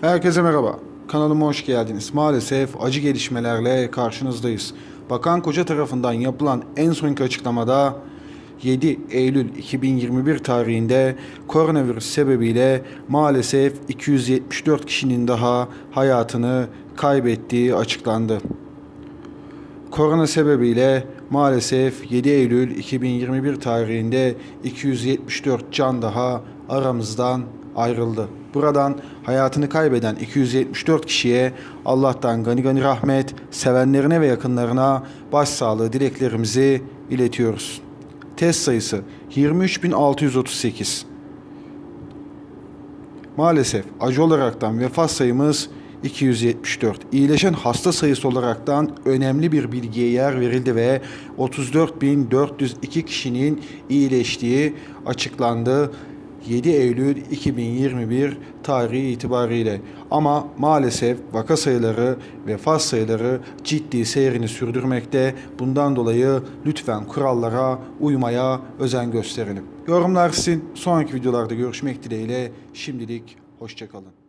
Herkese merhaba. Kanalıma hoş geldiniz. Maalesef acı gelişmelerle karşınızdayız. Bakan Koca tarafından yapılan en sonki açıklamada 7 Eylül 2021 tarihinde koronavirüs sebebiyle maalesef 274 kişinin daha hayatını kaybettiği açıklandı. Korona sebebiyle maalesef 7 Eylül 2021 tarihinde 274 can daha aramızdan ayrıldı. Buradan hayatını kaybeden 274 kişiye Allah'tan gani gani rahmet, sevenlerine ve yakınlarına başsağlığı dileklerimizi iletiyoruz. Test sayısı 23.638. Maalesef acı olaraktan vefat sayımız 274. İyileşen hasta sayısı olaraktan önemli bir bilgiye yer verildi ve 34.402 kişinin iyileştiği açıklandı. 7 Eylül 2021 tarihi itibariyle ama maalesef vaka sayıları, vefat sayıları ciddi seyrini sürdürmekte. Bundan dolayı lütfen kurallara uymaya özen gösterelim. Yorumlar sizin. Sonraki videolarda görüşmek dileğiyle. Şimdilik hoşçakalın.